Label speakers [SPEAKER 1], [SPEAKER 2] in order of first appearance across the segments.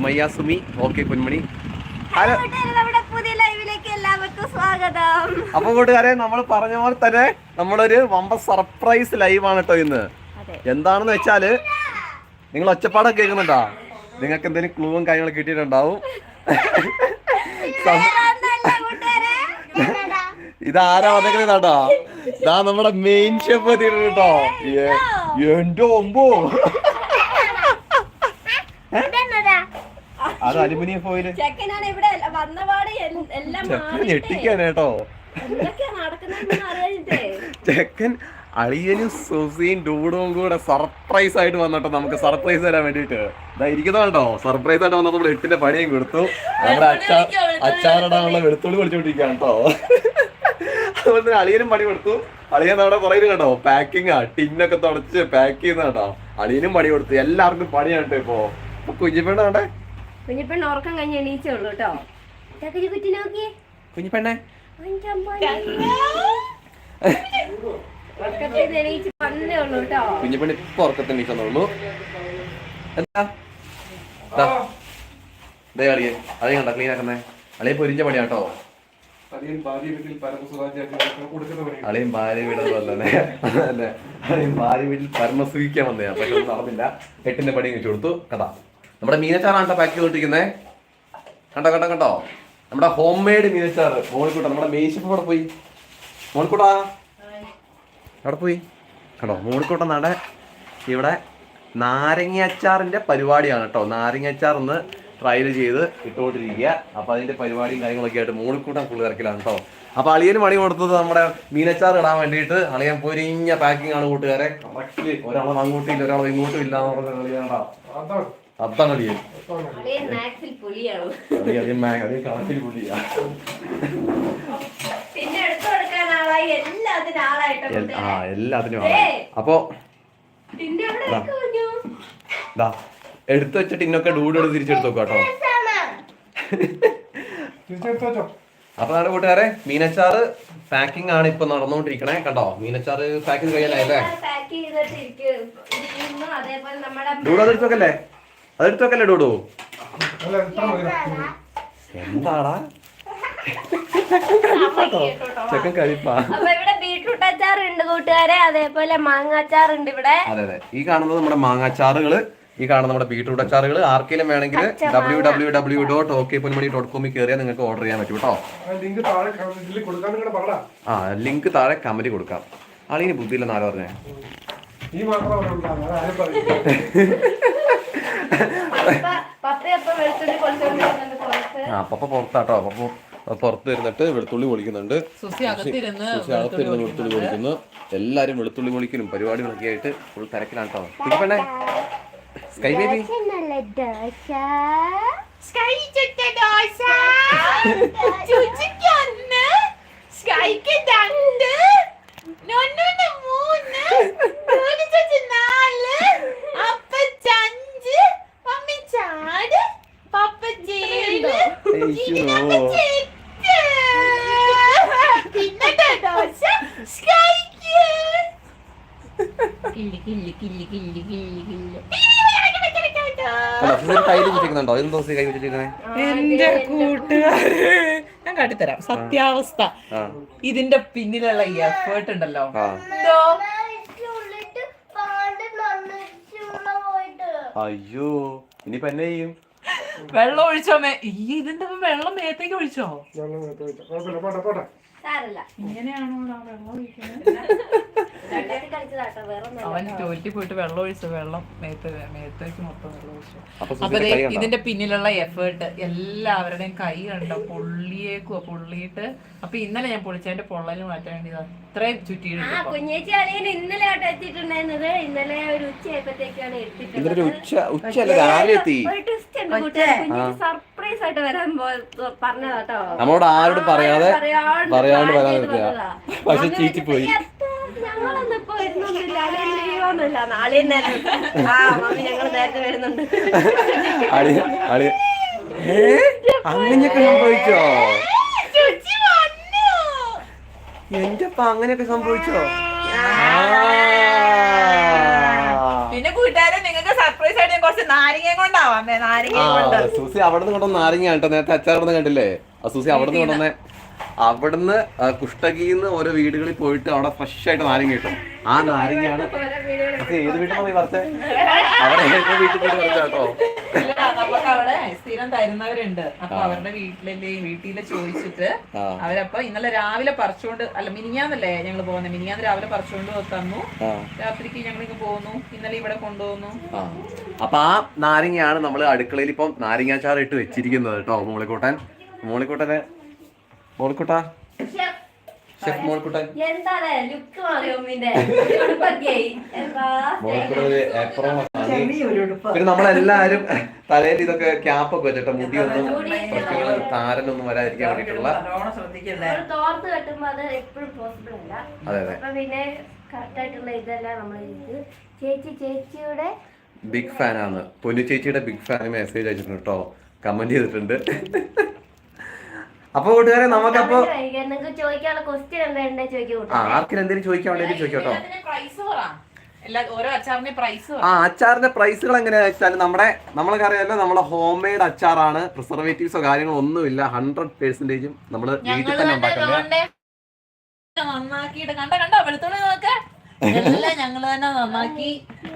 [SPEAKER 1] Sumayya Sumi okay
[SPEAKER 2] കുഞ്ഞുമണി
[SPEAKER 1] അപ്പൊ കൂട്ടുകാരെ നമ്മൾ പറഞ്ഞ പോലെ തന്നെ നമ്മളൊരു വമ്പ സർപ്രൈസ് ലൈവാണ് കേട്ടോ ഇന്ന്. എന്താണെന്ന് വെച്ചാൽ നിങ്ങൾ ഒച്ചപ്പാടൊക്കെ കേൾക്കുന്നുണ്ടോ? നിങ്ങൾക്ക് എന്തെങ്കിലും ക്ലൂവും കാര്യങ്ങളും കിട്ടിയിട്ടുണ്ടാവും. ഇതാരാ വന്നേക്കുന്നത് കേട്ടോ? ഇതാ നമ്മുടെ മെയിൻ ഷെഫ് എത്തിയിട്ടുണ്ട് കേട്ടോ. എന്റെ ഒമ്പോ അത് അലുമിനിയം ഫോയിൽ
[SPEAKER 2] ചെക്കനാണ് ഇവിടെ വന്നപാട് എല്ലാം
[SPEAKER 1] ചെക്കൻ
[SPEAKER 2] മാറിയിട്ടേ.
[SPEAKER 1] ഞെട്ടിക്കാണ് കേട്ടോ.
[SPEAKER 2] എന്തൊക്കെയാ
[SPEAKER 1] ചെക്കൻ അളിയനും സുസീൻ ഡൂഡും കൂടെ സർപ്രൈസ് ആയിട്ട് വന്നിട്ടോ. നമുക്ക് സർപ്രൈസ് തരാൻ വേണ്ടിട്ട് ഇതാ ഇരിക്കുന്നതാണ്ടോ സർപ്രൈസ് ആയിട്ട് വന്നപ്പോൾ നമ്മൾ എട്ടിന്റെ പണിയും കൊടുത്തു. നമ്മുടെ അച്ചാ അച്ചാറിടാനുള്ള വെളുത്തുള്ളി പൊളിച്ചോണ്ടിരിക്കുകയാണ് കേട്ടോ. അതുപോലെ തന്നെ അളിയനും പണി കൊടുത്തു. അളിയൻ നമ്മുടെ പുറകിൽ കേട്ടോ പാക്കിംഗ് ആ ടിന്നൊക്കെ തുടച്ച് പാക്ക് ചെയ്യുന്ന കേട്ടോ അളിയനും പണി കൊടുത്തു. എല്ലാവർക്കും പണിയാണ് കേട്ടോ ഇപ്പൊ ഇപ്പൊ കുഞ്ഞിപ്പെണ്ണ
[SPEAKER 2] ഉറക്കം കഴിഞ്ഞ് എണീച്ചേ ഉള്ളൂ കേട്ടോ. ചക്കരി കുറ്റി നോക്കിയേ.
[SPEAKER 1] കുഞ്ഞിപ്പെണ്ണേ.
[SPEAKER 2] ഉറക്കത്തിൽ നിന്ന് എണീച്ച് വന്നേ ഉള്ളൂ കേട്ടോ.
[SPEAKER 1] കുഞ്ഞിപ്പെണ്ണ ഇപ്പൊ ഉറക്കത്തിന് എണീക്കുന്നുള്ളൂ എന്താ? ദാ. അളിയൻ കണ്ട ക്ലീൻ ആക്കുന്നേ? അളിയെ പൊരിഞ്ഞ പണിയാട്ടോ
[SPEAKER 3] അധികം ഭാര്യ വീട്ടിൽ പരമസുഖാചാര്യ കൊടുക്കുന്ന പണി
[SPEAKER 1] അളിയൻ ഭാര്യ വീട്ടിൽ പരമസുഖിക്കാൻ വന്നേ പക്ഷെ നടന്നില്ല. എട്ടിന്റെ പണി വെച്ചു കൊടുത്തു. കഥാ. നമ്മുടെ മീനച്ചാറാണ് കേട്ടോ പാക്ക് ചെയ്തോണ്ടിരിക്കുന്നേ. കണ്ടോ കണ്ടോ കണ്ടോ? നമ്മുടെ ഹോം മെയ്ഡ് മീനച്ചാറ്. മോളിക്കൂട്ട നമ്മുടെ മേശപ്പ് അവിടെ പോയി? മോളിക്കൂട്ടാ? അവിടെ പോയി? കണ്ടോ മോളിക്കൂട്ട നട. ഇവിടെ നാരങ്ങ അച്ചാറിന്റെ പരിപാടിയാണ് കേട്ടോ. നാരങ്ങ അച്ചാർ ഒന്ന് ട്രയൽ ചെയ്ത് ഇട്ടുകൊണ്ടിരിക്കുക. അപ്പോൾ അതിന്റെ പരിപാടിയും കാര്യങ്ങളൊക്കെ ആയിട്ട് മോളിക്കൂട്ടം ഫുള്ള് തിരക്കിലാണ് കേട്ടോ. അപ്പോൾ അളിയന് പണി കൊടുത്തത് നമ്മുടെ മീനച്ചാർ ഇടാൻ വേണ്ടിയിട്ട്. അളിയൻ പൊരിഞ്ഞ പാക്കിംഗ് ആണ് കൂട്ടുകാരെ. കറക്റ്റ് ഒരാളെ അങ്ങോട്ടും ഇല്ല ഒരാളെ ഇങ്ങോട്ടും ഇല്ല എന്ന് പറഞ്ഞ കണക്കിൽ
[SPEAKER 2] എടുത്തു ആളായി. എല്ലാത്തിനും
[SPEAKER 1] ആ. അപ്പൊ എടുത്തു വെച്ച ടിന്നൊക്കെ ഡൂഡ് എടുത്ത് തിരിച്ചെടുത്ത് കേട്ടോ. അപ്പൊ നമ്മുടെ കൂട്ടുകാരെ മീനച്ചാറ് പാക്കിംഗ് ആണ് ഇപ്പൊ നടന്നുകൊണ്ടിരിക്കണേ. കണ്ടോ? മീനച്ചാറ് പാക്കിംഗ് കഴിയാനായല്ലേ? ഡൂഡ് അത് എടുത്ത് വെക്കല്ലേ അത് എടുത്ത് വെക്കല്ലേ ഡോഡോ എന്താടാ? ചെക്കൻ കഴിപ്പാ
[SPEAKER 2] അപ്പൊ ഇവിടെ ബീട്രൂട്ട് അച്ചാർ ഉണ്ട് കൂട്ടുകാരെ. അതേപോലെ മാങ്ങ അച്ചാർ ഉണ്ട് ഇവിടെ.
[SPEAKER 1] അതെ അതെ. ഈ കാണുന്നത് നമ്മുടെ മാങ്ങാച്ചാറുകൾ ഈ കാണുന്ന നമ്മുടെ ബീട്രൂട്ട് അച്ചാറുകൾ ആർക്കെങ്കിലും വേണമെങ്കിൽ W W W dot okay Ponmani dot കോമിൽ കയറിയാൽ നിങ്ങൾക്ക് ഓർഡർ ചെയ്യാൻ പറ്റും കേട്ടോ
[SPEAKER 3] ആ ലിങ്ക് താഴെ
[SPEAKER 1] കമന്റ് കൊടുക്കാം. ആളിന് ബുദ്ധിയില്ലെന്ന് ആരോ പറഞ്ഞേ?
[SPEAKER 3] നീ ഉണ്ടാകും പറയില്ല.
[SPEAKER 1] ആ പപ്പ പുറത്താട്ടോ. പപ്പ പുറത്ത് ഇരുന്നിട്ട് വെളുത്തുള്ളി പൊളിക്കുന്നുണ്ട്.
[SPEAKER 4] സുസി അകത്തിരുന്ന്
[SPEAKER 1] സുസി അകത്തിരുന്ന് വെളുത്തുള്ളി പൊളിക്കുന്നു. എല്ലാരും വെളുത്തുള്ളി പൊളിക്കലും പരിപാടികളൊക്കെ ആയിട്ട് ഫുൾ തിരക്കിലാണ് കേട്ടോ സ്കൈ ബേബി
[SPEAKER 4] സ്കൈ ചുട്ട ദോശ. ചുച്ചിക്ക് ഒന്ന്. സ്കൈക്ക് രണ്ട് നൊന്നുന് മൂന്ന് നൂൽ ചുച്ച് നാല് അപ്പച്ച അഞ്ച് മമ്മി ചാട് പപ്പ ചേര്
[SPEAKER 1] അയ്യോ
[SPEAKER 4] പിന്നത്തെ ദോശ സ്കൈക്ക് കില്ലി കില്ലി കില്ലി കില്ലി കില്ലി കില്ലി
[SPEAKER 1] അല്ല സുസി വെച്ചിരിക്കുന്നുണ്ടോ എന്ത് ദിവസം കൈ
[SPEAKER 4] എന്റെ കൂട്ടുകാര്. ഞാൻ കാട്ടിത്തരാം. സത്യാവസ്ഥ. ഇതിന്റെ പിന്നിലുള്ള എഫേർട്ട് ഉണ്ടല്ലോ. എന്തോ?
[SPEAKER 1] അയ്യോ. ഇനിയിപ്പോ എന്നെ ചെയ്യും?
[SPEAKER 4] വെള്ളം ഒഴിച്ചോ മേ ഈ ഇതിന്റെ വെള്ളം മേത്തേക്ക് ഒഴിച്ചോ? അവൻ ടോയ്ലറ്റിൽ പോയിട്ട് വെള്ളം ഒഴിച്ചു വെള്ളം മേത്ത് മേത്തേക്ക് മൊത്തം വെള്ളം ഒഴിച്ചു.
[SPEAKER 1] അപ്പൊ
[SPEAKER 4] ഇതിന്റെ പിന്നിലുള്ള എഫേർട്ട് എല്ലാവരുടെയും കൈ കണ്ടോ? പൊള്ളിയേക്കുവാ പൊള്ളിയിട്ട്. അപ്പൊ ഇന്നലെ ഞാൻ പൊളിച്ചതിന്റെ പൊള്ളൽ മാറ്റാൻ വേണ്ടി അത്രയും
[SPEAKER 2] ആ
[SPEAKER 4] ചുറ്റിയിട്ട്
[SPEAKER 2] കുഞ്ഞേച്ചി അല്ലെങ്കിൽ ഇന്നലെ ആട്ടോ എത്തിയിട്ടുണ്ടായിരുന്നത് ഇന്നലെ ഒരു ഉച്ചയായപ്പോഴത്തേക്കാണ്
[SPEAKER 1] ഇന്നലെ ഒരു ഉച്ച അല്ല രാവിലെ എത്തി.
[SPEAKER 2] ഒരു ട്വിസ്റ്റ് ഉണ്ട് കൂട്ടുകാരെ. സർപ്രൈസ് ആയിട്ട് വരാൻ പറഞ്ഞതാട്ടോ
[SPEAKER 1] നമ്മളോട് ആരോടും പറയാതെ
[SPEAKER 2] പറയാണ്ട്
[SPEAKER 1] വരാൻ പക്ഷെ ചീറ്റി പോയി.
[SPEAKER 2] എത്താ, ഞങ്ങളൊന്നും ഇപ്പൊ വരുന്നൊന്നുമില്ല. അളിയൻ ലീവൊന്നുമില്ല. നാളെ ആ മമ്മി ഞങ്ങൾ നേരത്തെ വരുന്നുണ്ട്.
[SPEAKER 1] അങ്ങനെയൊക്കെ സംഭവിച്ചോ? എന്റെ അപ്പ അങ്ങനെയൊക്കെ സംഭവിച്ചോ? ആ.
[SPEAKER 4] പിന്നെ കൂട്ടുകാരെ നിങ്ങൾക്ക് സർപ്രൈസ് ആയിട്ട് ഞാൻ കുറച്ച് നാരങ്ങ കൊണ്ടാവാം. നാരങ്ങ
[SPEAKER 1] സൂസി
[SPEAKER 4] കൊണ്ട്
[SPEAKER 1] സൂസി അവിടുന്ന് കൊണ്ടുവന്ന നാരങ്ങ കേട്ടോ. നേരത്തെ അച്ചാർ കൊണ്ടുവന്ന് കണ്ടില്ലേ? ആ സൂസി നിന്ന് കൊണ്ടുവന്ന അവിടുന്ന് ആ കുഷ്ടകിന്ന് ഓരോ വീടുകളിൽ പോയിട്ട് അവിടെ ഫ്രഷ് ആയിട്ട് നാരങ്ങ കിട്ടും. ആ നാരങ്ങയാണ് ഏത് വീട്ടിലാണ് നീ പറിച്ചേ അവിടെ ഏത് വീട്ടിൽ പോയിട്ട് പറിച്ച കേട്ടോ?
[SPEAKER 4] നമുക്ക് അവിടെ സ്ഥിരം തരുന്നവരുണ്ട്. അപ്പൊ അവരുടെ വീട്ടിലെ വീട്ടിൽ ചോദിച്ചിട്ട്. അവരപ്പൊ ഇന്നലെ രാവിലെ പറിച്ചുകൊണ്ട് അല്ല മിനിഞ്ഞാന്നല്ലേ ഞങ്ങൾ പോകുന്നത് മിനിഞ്ഞാന്ന് രാവിലെ പറിച്ചുകൊണ്ട് തന്നു. രാത്രിക്ക് ഞങ്ങൾ ഇങ്ങ് പോകുന്നു ഇന്നലെ ഇവിടെ കൊണ്ടുപോകുന്നു.
[SPEAKER 1] അപ്പൊ ആ നാരങ്ങയാണ് നമ്മൾ അടുക്കളയിൽ ഇപ്പം നാരങ്ങാച്ചാർ ഇട്ട് വെച്ചിരിക്കുന്നത് കേട്ടോ മോളിക്കൂട്ടൻ. മോളിക്കൂട്ടനെ മോളിക്കൂട്ടാ ഷെഫ് മോൾക്കുട്ടൻ പിന്നെ നമ്മളെല്ലാരും തലയിൽ ഇതൊക്കെ ക്യാപ്പ് ഒക്കെ വെച്ചിട്ട് മുടിയൊന്നും പ്രശ്നങ്ങളും താരനൊന്നും വരാതിരിക്കാൻ വേണ്ടിട്ടുള്ള
[SPEAKER 2] ഒരു തോർത്ത് കെട്ടുമ്പോ അത് എപ്പോഴും പോസിബിൾ അല്ല.
[SPEAKER 1] അതെ അതെ.
[SPEAKER 2] പിന്നെ ഇതെല്ലാം നമ്മൾ ചേച്ചി ചേച്ചിയുടെ
[SPEAKER 1] ബിഗ് ഫാനാണ്. പൊന്നു ചേച്ചിയുടെ ബിഗ് ഫാൻ മെസ്സേജ് അയച്ചിട്ടുണ്ട് കേട്ടോ. കമന്റ് ചെയ്തിട്ടുണ്ട്. അപ്പൊ കൂട്ടുകാരെ നമുക്കപ്പോ ആർക്കും എന്തെങ്കിലും ചോദിക്കാൻ വേണ്ടി ചോദിക്കട്ടോ
[SPEAKER 4] പ്രൈസ് പറ എല്ലാ ഓരോ അച്ചാറിന്റെ പ്രൈസ്
[SPEAKER 1] ആ അച്ചാറിന്റെ പ്രൈസുകൾ എങ്ങനെയാണെന്ന് വെച്ചാൽ നമ്മുടെ നമ്മളൊക്കെ അറിയാലോ നമ്മുടെ ഹോം മെയ്ഡ് അച്ചാറാണ് പ്രിസർവേറ്റീവ്സോ കാര്യങ്ങളോ ഒന്നുമില്ല ഹൺഡ്രഡ് പെർസെന്റേജും നമ്മൾ വീട്ടിൽ തന്നെ ഉണ്ടാക്കുന്നത്.
[SPEAKER 4] നന്നാക്കിയിട്ട് കണ്ട കണ്ടോ വെളുത്തുള്ളി നോക്ക. എല്ലാം ഞങ്ങൾ തന്നെ നന്നാക്കി.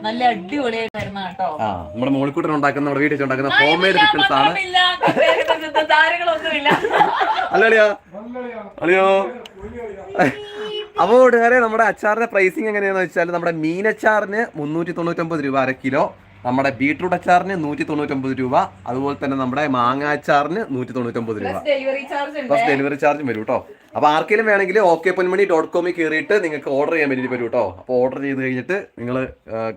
[SPEAKER 4] നല്ല അടിപൊളിയായി വരുന്ന കേട്ടോ.
[SPEAKER 1] ആ നമ്മുടെ മോളിക്കൂട്ടൻ ഉണ്ടാക്കുന്ന നമ്മുടെ വീട്ടിൽ ഉണ്ടാക്കുന്ന ഹോം മെയ്ഡ് പിക്കിൾസ് ആണ്.
[SPEAKER 4] താരങ്ങളൊന്നുമില്ല
[SPEAKER 1] അല്ല അളിയാ. അളിയോ. അപ്പോൾ കൂട്ടുകാരെ നമ്മുടെ അച്ചാറിന്റെ പ്രൈസിങ് എങ്ങനെയാണെന്ന് വെച്ചാൽ നമ്മുടെ മീനച്ചാറിന് മുന്നൂറ്റി തൊണ്ണൂറ്റൊമ്പത് രൂപ അര കിലോ നമ്മുടെ ബീട്രൂട്ട് അച്ചാറിന് നൂറ്റി തൊണ്ണൂറ്റൊമ്പത് രൂപ. അതുപോലെ തന്നെ നമ്മുടെ മാങ്ങ അച്ചാറിന് നൂറ്റി തൊണ്ണൂറ്റൊമ്പത് രൂപ.
[SPEAKER 4] പ്ലസ് ഡെലിവറി ചാർജ് ഉണ്ട്.
[SPEAKER 1] പ്ലസ് ഡെലിവറി ചാർജും വരും കേട്ടോ അപ്പോൾ ആർക്കെങ്കിലും വേണമെങ്കിൽ ഓക്കെ പൊന്മണി ഡോട്ട് കോമിൽ കയറിയിട്ട് നിങ്ങൾക്ക് ഓർഡർ ചെയ്യാൻ വേണ്ടി വരും കേട്ടോ അപ്പോൾ ഓർഡർ ചെയ്ത് കഴിഞ്ഞിട്ട് നിങ്ങൾ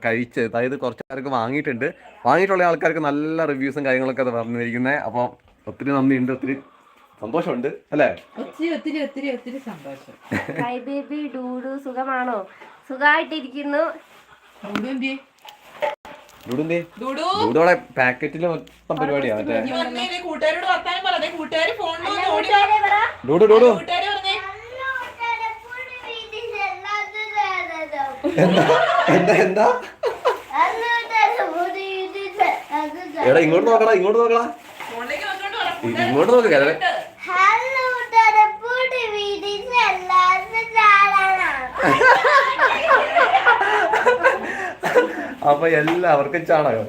[SPEAKER 1] കഴിച്ച് അതായത് കുറച്ച് ആൾക്ക് വാങ്ങിയിട്ടുണ്ട്. വാങ്ങിയിട്ടുള്ള ആൾക്കാർക്ക് നല്ല റിവ്യൂസും കാര്യങ്ങളൊക്കെ അത് പറഞ്ഞിരിക്കുന്നത് അപ്പോൾ ഒത്തിരി നന്ദിയുണ്ട് ഒത്തിരി സന്തോഷമുണ്ട് അല്ലേ?
[SPEAKER 4] ഒത്തിരി ഒത്തിരി ഒത്തിരി ഒത്തിരി സന്തോഷം.
[SPEAKER 2] ഹൈ ബേബി ഡൂഡു സുഖമാണോ? സുഖമായിട്ടിരിക്കുന്നു.
[SPEAKER 1] ഡുഡുന്തേ
[SPEAKER 4] ഡുഡു
[SPEAKER 1] ഡുഡോടെ പാക്കറ്റിൽ മൊത്തം പരിപാടിയാണ് മറ്റേ. ഡുഡു ഡുഡു എന്താ എന്താ? എടാ ഇങ്ങോട്ട് നോക്കടാ ഇങ്ങോട്ട് നോക്കടാ. ഇങ്ങോട്ട് നോക്കാം അപ്പൊ എല്ലാവർക്കും ചാണകം.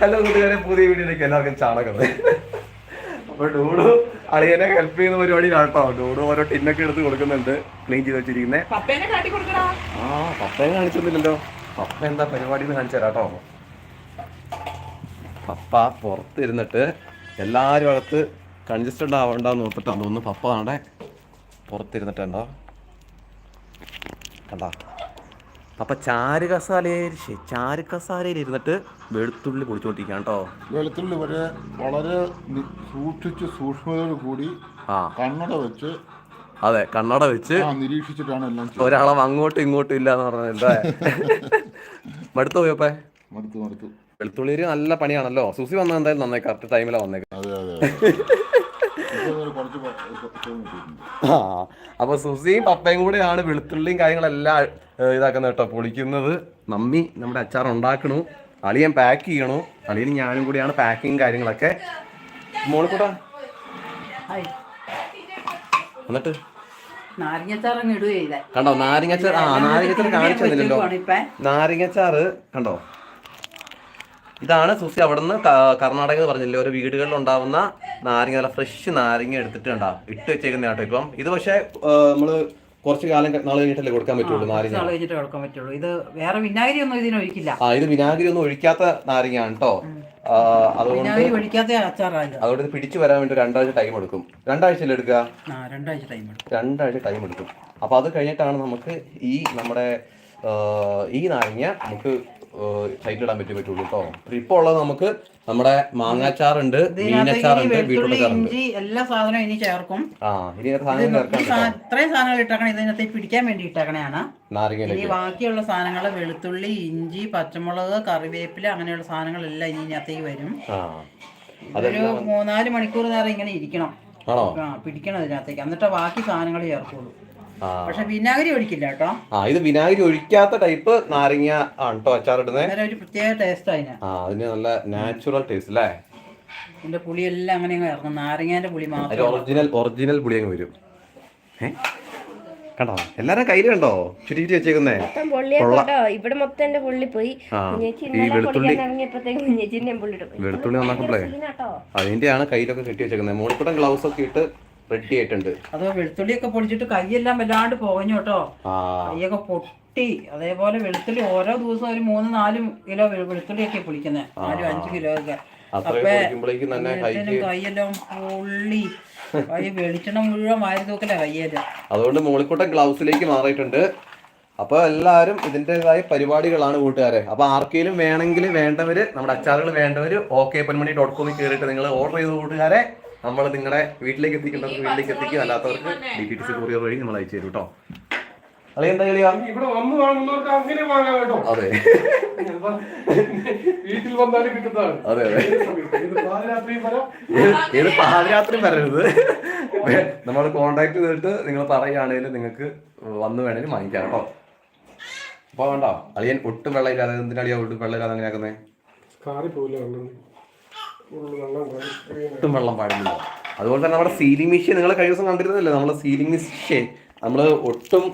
[SPEAKER 1] ഹലോ കൂട്ടുകാരെ പുതിയ വീഡിയോയിലേക്ക് എല്ലാവർക്കും ചാണകം. അപ്പൊ ഡൂഡു അളിയനെ ഹെൽപ്പ് ചെയ്യുന്ന പരിപാടി കേട്ടോ ഡൂഡു ഓരോ ടിന്നൊക്കെ എടുത്ത് കൊടുക്കുന്നുണ്ട് ക്ലീൻ ചെയ്ത് വെച്ചിരിക്കുന്നത്
[SPEAKER 4] കൊടുക്കടാ.
[SPEAKER 1] ആ പപ്പയെ കാണിച്ചൊന്നുമില്ലല്ലോ. പപ്പ എന്താ പരിപാടി എന്ന് കാണിച്ചു തരാട്ടോ. പപ്പ പുറത്തിരുന്നിട്ട് എല്ലാവരും അകത്ത് കൺജസ്റ്റഡ് ആവണ്ടെന്ന് നോക്കിട്ടാണ് തോന്നുന്നു പപ്പ ആണ്ടെ പുറത്തിരുന്നിട്ടുണ്ടോ കണ്ടാ. അപ്പൊ ചാരു കസാലയിൽ ചാരു കസാലയിൽ ഇരുന്നിട്ട് വെളുത്തുള്ളി പൊടിച്ചോണ്ടിരിക്കുകയാണ് കേട്ടോ
[SPEAKER 5] വെളുത്തുള്ളി വരെ വളരെ സൂക്ഷിച്ച് സൂക്ഷ്മതയോട് കൂടി കണ്ണട വെച്ച്
[SPEAKER 1] അതെ കണ്ണട വെച്ച്
[SPEAKER 5] നിരീക്ഷിച്ചിട്ടാണ് എല്ലാം
[SPEAKER 1] ഒരാളെ അങ്ങോട്ടും ഇങ്ങോട്ടും ഇല്ല എന്ന് പറഞ്ഞത് എന്താ? മടുത്തു പോയപ്പേ
[SPEAKER 5] മടുത്തു മടുത്തു.
[SPEAKER 1] വെളുത്തുള്ളി നല്ല പണിയാണല്ലോ. സുസി വന്ന എന്തായാലും നന്നായി കറക്റ്റ് ടൈമിലാണ് വന്നേക്കാം
[SPEAKER 5] അതെ അതെ.
[SPEAKER 1] ആ അപ്പൊ സുസിയും പപ്പയും കൂടെയാണ് വെളുത്തുള്ളിയും കാര്യങ്ങളെല്ലാം ഇതാക്കുന്നത് കേട്ടോ. പൊളിക്കുന്നത്. മമ്മി നമ്മുടെ അച്ചാർ ഉണ്ടാക്കണു. അളിയൻ പാക്ക് ചെയ്യണു. അളിയനും ഞാനും കൂടിയാണ് പാക്കിങ് കാര്യങ്ങളൊക്കെ. മോളിക്കൂട്ടാ. എന്നിട്ട്? കണ്ടോ നാരങ്ങച്ചാർ ആ നാരങ്ങച്ചാർ കാണിച്ചു തന്നില്ലല്ലോ. നാരങ്ങച്ചാറ് കണ്ടോ? ഇതാണ് സൂസി അവിടെ നിന്ന് കർണാടക എന്ന് പറഞ്ഞില്ലേ? ഓരോ വീടുകളിൽ ഉണ്ടാവുന്ന നാരങ്ങ നല്ല ഫ്രഷ് നാരങ്ങ എടുത്തിട്ട് ഇട്ട് വെച്ചേക്കുന്ന കേട്ടോ ഇപ്പം. ഇത് പക്ഷേ നമ്മൾ നമ്മൾ കുറച്ച് കാലം നാളെ കഴിഞ്ഞിട്ടല്ലേ കൊടുക്കാൻ പറ്റുള്ളൂ നാരങ്ങ?
[SPEAKER 6] കഴിഞ്ഞിട്ട് കൊടുക്കാൻ പറ്റുള്ളൂ. ഇത് വേറെ വിനാഗിരി ഒന്നും ഇതിനൊഴിക്കില്ല
[SPEAKER 1] ആ ഇത് വിനാഗിരി ഒന്നും ഒഴിക്കാത്ത നാരങ്ങയാണ് കേട്ടോ അതുകൊണ്ട്
[SPEAKER 6] വിനാഗിരി ഒഴിക്കാത്ത അച്ചാറാണ്.
[SPEAKER 1] അതുകൊണ്ട് ഇത് പിടിച്ചു വരാൻ വേണ്ടി രണ്ടാഴ്ച ടൈം എടുക്കും. രണ്ടാഴ്ചയിൽ എടുക്കുക
[SPEAKER 6] രണ്ടാഴ്ച ടൈം എടുക്കും.
[SPEAKER 1] രണ്ടാഴ്ച ടൈം എടുക്കും. അപ്പൊ അത് കഴിഞ്ഞിട്ടാണ് നമുക്ക് ഈ നമ്മുടെ ഈ നാരങ്ങ നമുക്ക് സൈറ്റിലിടാൻ പറ്റി പറ്റുള്ളൂ കേട്ടോ ഇപ്പൊ ഉള്ളത് നമുക്ക് നമ്മുടെ മാങ്ങാച്ചാറുണ്ട് മീനച്ചാറുണ്ട്
[SPEAKER 6] എല്ലാ സാധനവും ഇനി ചേർക്കും.
[SPEAKER 1] ആ ഇനി ഒരു
[SPEAKER 6] ഇത്
[SPEAKER 1] സാധനം
[SPEAKER 6] ഈ
[SPEAKER 1] ചേർക്കാൻ
[SPEAKER 6] സാ- ഇത്രയും സാധനങ്ങൾ ഇട്ടേക്കണം ഇതിനകത്ത് പിടിക്കാൻ വേണ്ടി ഇട്ടേക്കണയാണ് ബാക്കിയുള്ള സാധനങ്ങൾ വെളുത്തുള്ളി ഇഞ്ചി പച്ചമുളക് കറിവേപ്പില അങ്ങനെയുള്ള സാധനങ്ങളെല്ലാം ഇനി ഇതിനകത്തേക്ക് വരും. ഒരു മൂന്നാൽ മണിക്കൂർ നേരം ഇങ്ങനെ ഇരിക്കണം.
[SPEAKER 1] ആണോ?
[SPEAKER 6] പിടിക്കണം ഇതിനകത്തേക്ക്. എന്നിട്ട് ബാക്കി സാധനങ്ങൾ ചേർക്കുള്ളൂ. പക്ഷെ വിനാഗിരി ഒഴിക്കില്ല കേട്ടോ.
[SPEAKER 1] ആ ഇത് വിനാഗിരി ഒഴിക്കാത്ത ടൈപ്പ് നാരങ്ങ ആണ് കേട്ടോ അച്ചാർ ഇടുന്നത്
[SPEAKER 6] അന്നേരം ഒരു പ്രത്യേക ടേസ്റ്റ് അതിന്.
[SPEAKER 1] ആ അതിന് നല്ല നാച്ചുറൽ ടേസ്റ്റ് അല്ലേ
[SPEAKER 6] ഇതിന്റെ പുളിയെല്ലാം അങ്ങനെ അങ്ങ് ഇറങ്ങും. നാരങ്ങേന്റെ പുളി മാത്രം.
[SPEAKER 1] ഒറിജിനൽ ഒറിജിനൽ പുളി അങ്ങ് വരും. ഏ? കണ്ടോ? എല്ലാരും കയ്യിൽ കണ്ടോ? ചുറ്റി ചുറ്റി വെച്ചേക്കുന്നേ.
[SPEAKER 2] ഇവിടെ മൊത്തം എന്റെ പുള്ളി പോയി.
[SPEAKER 1] ഈ വെളുത്തുള്ളി- വെളുത്തുള്ളി
[SPEAKER 2] നന്നാക്കുമ്പോഴേ
[SPEAKER 1] അതിന്റെയാണ് കയ്യിലൊക്കെ കെട്ടി വെച്ചേക്കുന്നത് മോളിക്കൂടെ ഗ്ലൗസ് ഒക്കെ ഇട്ട് റെഡി ആയിട്ടുണ്ട്
[SPEAKER 6] അത് വെളുത്തുള്ളിയൊക്കെ പൊടിച്ചിട്ട് കൈയെല്ലാം വല്ലാണ്ട് പോകഞ്ഞു കേട്ടോ. കൈയൊക്കെ പൊട്ടി. അതേപോലെ വെളുത്തുള്ളി ഓരോ ദിവസം ഒരു മൂന്ന് നാല് കിലോ വെളുത്തുള്ളിയൊക്കെ പൊളിക്കുന്നത് നാലും അഞ്ച് കിലോ ഒക്കെ. കൈയെല്ലാം പൊള്ളി. കൈ വെളിച്ചെണ്ണ മുഴുവൻ വാരി തൂക്കല കയ്യേൽ
[SPEAKER 1] അതുകൊണ്ട് മോളിക്കൂട്ടം ഗ്ലൗസിലേക്ക് മാറിയിട്ടുണ്ട്. അപ്പോൾ എല്ലാവരും ഇതിന്റെതായ പരിപാടികളാണ് കൂട്ടുകാരെ. അപ്പോൾ ആർക്കെങ്കിലും വേണമെങ്കിൽ വേണ്ടവർ നമ്മുടെ അച്ചാറുകൾ വേണ്ടവർ ഓക്കെ പൊന്മണി ഡോട്ട് കോമിൽ കയറിയിട്ട് നിങ്ങൾ ഓർഡർ ചെയ്ത് കൂട്ടുകാരെ നമ്മൾ നിങ്ങളുടെ വീട്ടിലേക്ക് എത്തിക്കേണ്ടവർക്ക് വീട്ടിലേക്ക് എത്തിക്കും അല്ലാത്തവർക്ക് D T T C courier വഴി നമ്മൾ അയച്ചു തരും കേട്ടോ അളി എന്താ കളിയാ
[SPEAKER 3] ഇവിടെ വന്ന് വാങ്ങുന്നവർക്ക് അങ്ങനെ വാങ്ങാം കേട്ടോ.
[SPEAKER 1] അതെ.
[SPEAKER 3] വീട്ടിൽ വന്നാലും കിട്ടുന്നതാണ്.
[SPEAKER 1] അതെ അതെ.
[SPEAKER 3] ഏത് ഇത് പാതിരാത്രിയും
[SPEAKER 1] വരരുത്. നമ്മൾ കോണ്ടാക്ട് ചെയ്തിട്ട് നിങ്ങൾ പറയുകയാണെങ്കിൽ നിങ്ങൾക്ക് വന്ന് വേണേലും വാങ്ങിക്കാം കേട്ടോ. അപ്പൊ വേണ്ട. അളിയൻ ഒട്ടും വെള്ളമില്ലാതെ എന്തിനാ അളിയാ ഒട്ടും വെള്ളമില്ലാതെ അങ്ങനെ ആക്കുന്നേ
[SPEAKER 3] കാറി പോലും വെള്ളം ഉള്ളു വെള്ളം കാറി
[SPEAKER 1] ഒട്ടും വെള്ളം പാടില്ല. അതുപോലെ തന്നെ നമ്മുടെ സീലിംഗ് മെഷീൻ നിങ്ങൾ കഴിഞ്ഞ ദിവസം കണ്ടിരുന്നില്ലേ നമ്മുടെ സീലിംഗ് മെഷീൻ നമ്മൾ ഒട്ടും